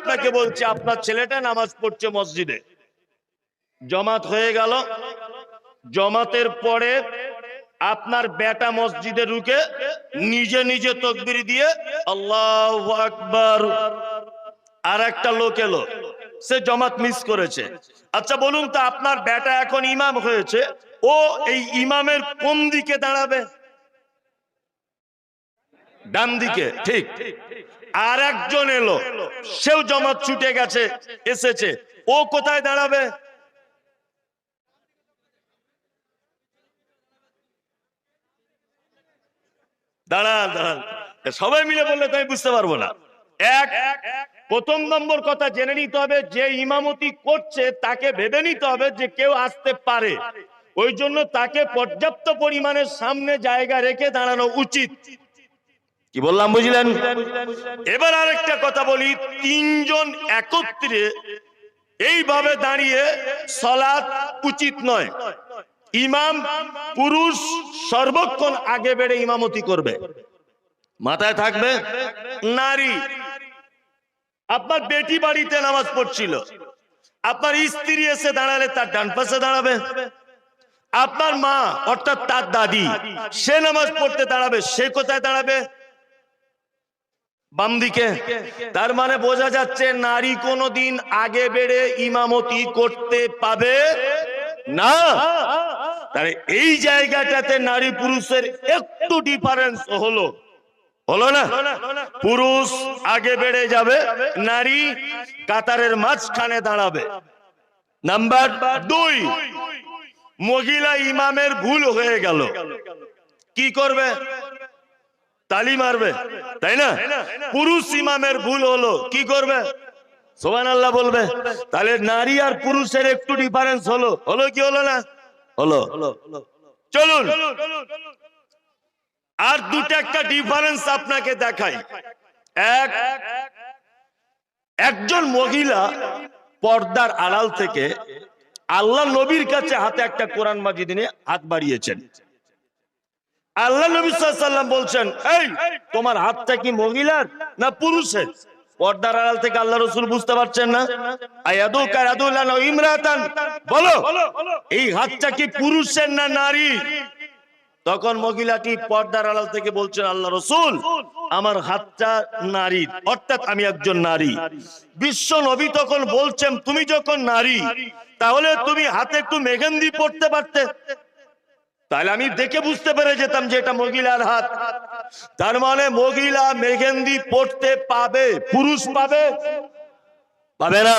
আপনাকে বলছি, আপনার ছেলেটা নামাজ পড়ছে মসজিদে। জমাত হয়ে গেল। জমাতের পরে আপনার বেটা মসজিদে ঢুকে নিজে নিজে তকবির দিয়ে আল্লাহ আকবার আর একটা লোক এলো। সে জমাত মিস করেছে। আচ্ছা বলুন তো, আপনার বেটা এখন ইমাম হয়েছে। ও এই ইমামের কোন দিকে দাঁড়াবে? ডান দিকে, ঠিক। আর একজন এলো। সেও জমাত ছুটে গেছে, এসেছে। ও কোথায় দাঁড়াবে? দাঁড়ান দাঁড়ান। সবাই মিলে বললে তো আমি বুঝতে পারব না। এক, প্রথম নম্বর কথা জেনে নিতে হবে, যে ইমামতি করছে, তাকে ভেবে নিতে হবে যে কেউ আসতে পারে। ওই জন্য তাকে পর্যাপ্ত পরিমাণের সামনে জায়গা রেখে দাঁড়ানো উচিত। কি বললাম বুঝলেন? এবার আরেকটা কথা বলি তিনজন একত্রে এইভাবে দাঁড়িয়ে সলাৎ উচিত নয়। ইমাম পুরুষ সর্বক্ষণ আগে বেড়ে ইমামতি করবে। মাথায় থাকবে? নারী আপনার বেটি বাড়িতে নামাজ পড়ছিল। আপনার স্ত্রী এসে দাঁড়ালে তার ডান পাশে দাঁড়াবে। আপনার মা অর্থাৎ তার দাদি সে নামাজ পড়তে দাঁড়াবে সে কোথায় দাঁড়াবে? বাম দিকে তার মানে বোঝা যাচ্ছে নারী কোনোদিন আগে বেড়ে ইমামতি করতে পাবে না। তাহলে এই জায়গাটাতে নারী পুরুষের একটু ডিফারেন্স হলো। হলো না? পুরুষ আগে বেড়ে যাবে, নারী কাতারের মাঝখানে দাঁড়াবে। নাম্বার দুই, মহিলা ইমামের ভুল হয়ে গেল। কি করবে? তালি মারবে, তাই না? পুরুষ ইমামের ভুল হলো, কি করবে? সোহান আল্লাহ বলবে, তাহলে নারী আর পুরুষের একটু ডিফারেন্স হলো। হলো কি হলো না? হলো। চলুন। আর দুটো একটা ডিফারেন্স আপনাকে দেখাই। এক, একজন মহিলা পর্দার আড়াল থেকে আল্লাহ নবীর কাছে হাতে একটা কোরআন মাজিদ নিয়ে হাত বাড়িয়েছেন। আল্লাহ নবী সাল্লাম বলছেন, এই, তোমার হাতটা কি মহিলার না পুরুষের? পর্দার আড়াল থেকে আল্লাহ রসুল বুঝতে পারছেন না। বলো, এই হাতটা কি পুরুষের না নারী? তখন মহিলাটি পর্দার আড়াল থেকে বলছেন, আল্লাহ রসুল, আমার হাতটা নারী, অর্থাৎ আমি একজন নারী। বিশ্ব নবী তখন বলছেন, তুমি যখন নারী, তাহলে তুমি হাতে একটু মেঘেন্দি পড়তে পারতে? তাহলে আমি দেখে বুঝতে পেরে যেতাম যে এটা মহিলার হাত। তার মানে মহিলা মেঘেন্দি পড়তে পাবে, পুরুষ পাবে? পাবে না।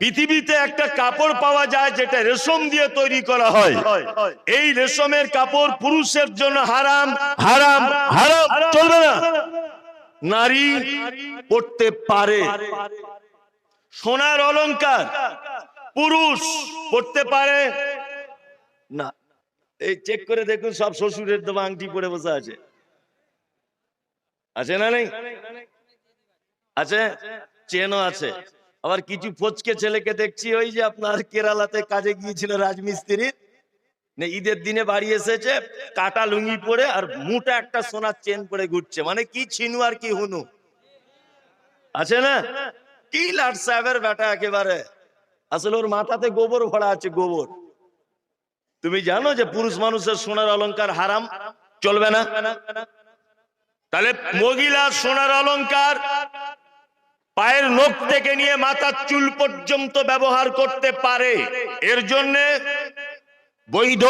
পৃথিবীতে একটা কাপড় পাওয়া যায় যেটা রেশম দিয়ে তৈরি করা হয়। এই রেশমের কাপড় পুরুষের জন্য হারাম হারাম হারাম, চলবে না। নারী পড়তে পারে। সোনার অলংকার পুরুষ পড়তে পারে। না এই চেক করে দেখুন সব শ্বশুরের দেওয়া আংটি পরে বসে আছে। আছে না নেই? আছে? চেনও আছে। আবার কিছু ফচকে ছেলেকে দেখছি, ওই যে আপনার কেরালাতে কাজে গিয়েছিল রাজমিস্ত্রির ঈদের দিনে বাড়ি এসেছে, কাটা লুঙ্গি পরে আর মোটা একটা সোনার চেন পরে ঘুরছে। মানে কি ছিনু আর কি হুনু। আছে না? কি লাট সাহেবের বেটা একেবারে। আসলে ওর মাথাতে গোবর ভরা আছে, গোবর। তুমি জানো যে পুরুষ মানুষের সোনার অলংকার হারাম? চলবে না? তাহলে মহিলা সোনার অলংকার পায়ের নখ থেকে নিয়ে মাথার চুল পর্যন্ত ব্যবহার করতে পারে। এর জন্য বৈধ।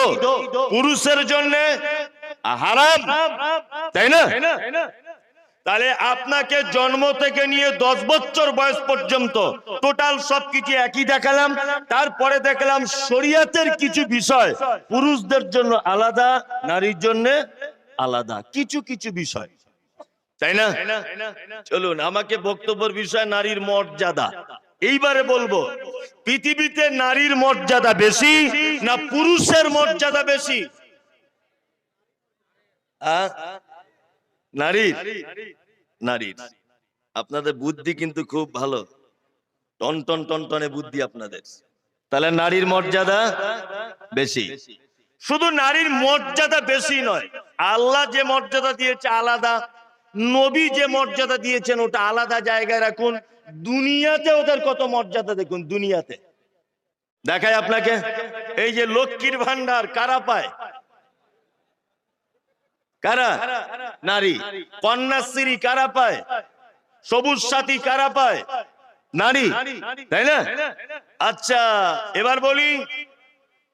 পুরুষের জন্য হারাম। তাই না? তাহলে আপনাকে জন্ম থেকে নিয়ে দশ বছর বয়স পর্যন্ত টোটাল সবকিছু একই দেখালাম। তারপরে দেখলাম শরিয়াতের কিছু বিষয় পুরুষদের জন্য আলাদা, নারীর জন্য আলাদা, কিছু কিছু বিষয়। তাই না? চলুন, আমাকে বক্তব্যের বিষয় নারীর মর্যাদা। এইবারে বলব, পৃথিবীতে নারীর মর্যাদা বেশি না পুরুষের মর্যাদা বেশি? নারীর নারীর আপনাদের বুদ্ধি কিন্তু খুব ভালো। টন টন টন, টনে বুদ্ধি আপনাদের। তাহলে নারীর মর্যাদা বেশি। শুধু নারীর মর্যাদা বেশি নয়, আল্লাহ যে মর্যাদা দিয়েছে আলাদা, নবী যে মর্যাদা দিয়েছেন ওটা আলাদা জায়গায় রাখুন। দুনিয়াতে ওদের কত মর্যাদা দেখুন, দুনিয়াতে। দেখায় আপনাকে, এই যে লক্ষ্মীর ভান্ডার কারা পায়? কারা? নারী। কন্যাশ্রী কারা পায়? সবুজ সাথী কারা পায়? নারী। তাই না? আচ্ছা এবার বলি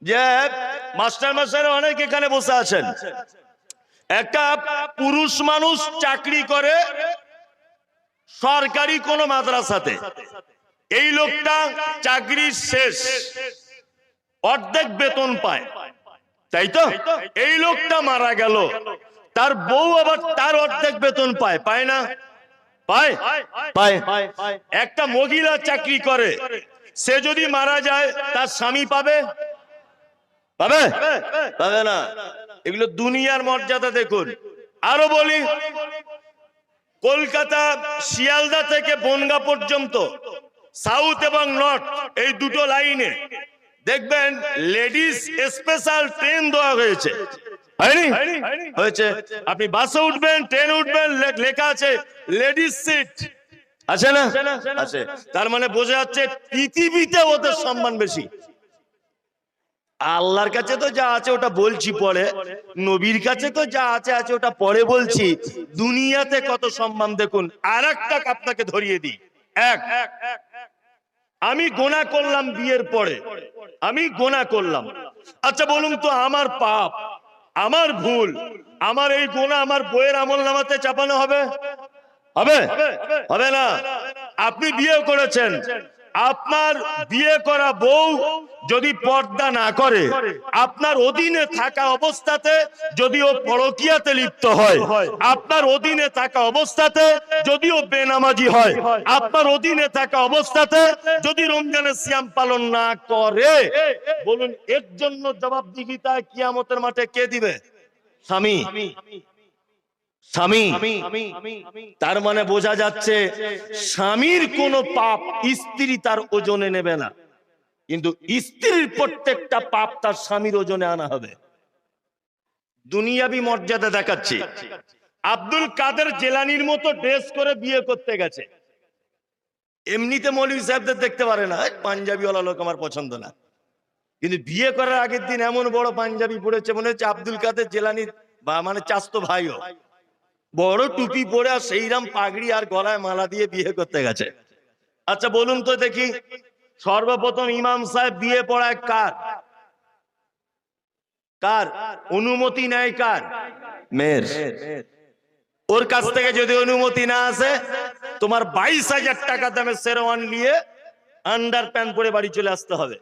যে মাস্টার মাস্টার অনেক এখানে বসে আছেন। একটা পুরুষ মানুষ চাকরি করে সরকারি কোন মাদ্রাসাতে। এই লোকটা চাকরির শেষ, অর্ধেক বেতন পায়। তাই তো? এই লোকটা মারা গেল। তার বউ আবার তার অর্ধেক বেতন পায় পায় না? পায়? পায়। একটা মহিলা চাকরি করে, সে যদি মারা যায়, তার স্বামী পাবে? পাবে? পাবে না। এগুলো দুনিয়ার মর্যাদা দেখুন। আরও বলি, কলকাতা, শিয়ালদা থেকে বনগা পর্যন্ত, সাউথ এবং নর্থ, এই দুটো লাইনে, দেখবেন, লেডিস স্পেশাল ট্রেন দেওয়া হয়েছে। হয়নি? হয়েছে। আপনি বাসে উঠবেন ট্রেনে উঠবেন লেখা আছে লেডিস সিট। আছে না? আছে তার মানে বোঝা যাচ্ছে পৃথিবীতে ওদের সম্মান বেশি। আল্লাহর কাছে তো যা আছে ওটা বলছি পরে নবীর কাছে তো যা আছে আছে ওটা পরে বলছি। দুনিয়াতে কত সম্মান দেখুন আর একটা আপনাকে ধরিয়ে দিই। এক আমি গোনা করলাম বিয়ের পরে। আমি গোনা করলাম। আচ্ছা বলুন তো আমার পাপ আমার ভুল আমার এই গোনা আমার বইয়ের আমল নামাতে চাপানো হবে? হবে? হবে না? আপনি বিয়ে করেছেন। আপনার বিয়ে করা বউ যদি পর্দা না করে, আপনার অধীনে থাকা অবস্থাতে যদি ও পরকিয়াতে লিপ্ত হয়, আপনার অধীনে থাকা অবস্থাতে যদি ও বেনামাজি হয়, আপনার অধীনে থাকা অবস্থাতে যদি রমজানের সিয়াম পালন না করে, বলুন এর জন্য জবাবদিহিতা কিয়ামতের মাঠে কে দিবে? স্বামী। স্বামী তার মানে বোঝা যাচ্ছে স্বামীর কোনো পাপ স্ত্রী তার ওজনে নেবে না। কিন্তু স্ত্রীর প্রত্যেকটা পাপ তার স্বামীর ওজনে আনা হবে। দুনিয়াবি মর্যাদা দেখাচ্ছি। আব্দুল কাদের জেলানির মতো ড্রেস করে বিয়ে করতে গেছে। এমনিতে মৌলী সাহেবদের দেখতে পারে না পাঞ্জাবিওয়ালা লোক আমার পছন্দ না। কিন্তু বিয়ে করার আগের দিন এমন বড় পাঞ্জাবি পড়েছে মনে হচ্ছে আব্দুল কাদের জেলানির বা মানে চাস্তো ভাইও। বড় টুপি পরে আর সেইরাম পাগড়ি আর গলায় মালা দিয়ে বিয়ে করতে গেছে। আচ্ছা বলুন তো দেখি, সর্বপ্রথম ইমাম সাহেব বিয়ে পড়ায় কার? কার? অনুমতি নেয় কার? মেয়ের। ওর কাছ থেকে যদি অনুমতি না আসে, তোমার বাইশ হাজার টাকা দামে শেরওয়ান নিয়ে আন্ডার প্যান্ট পরে বাড়ি চলে আসতে হবে।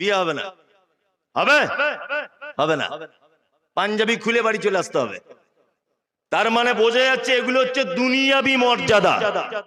বিয়ে হবে না। হবে? হবে না। পাঞ্জাবি খুলে বাড়ি চলে আসতে হবে। তার মানে বোঝা যাচ্ছে এগুলো হচ্ছে দুনিয়াবি মর্যাদা।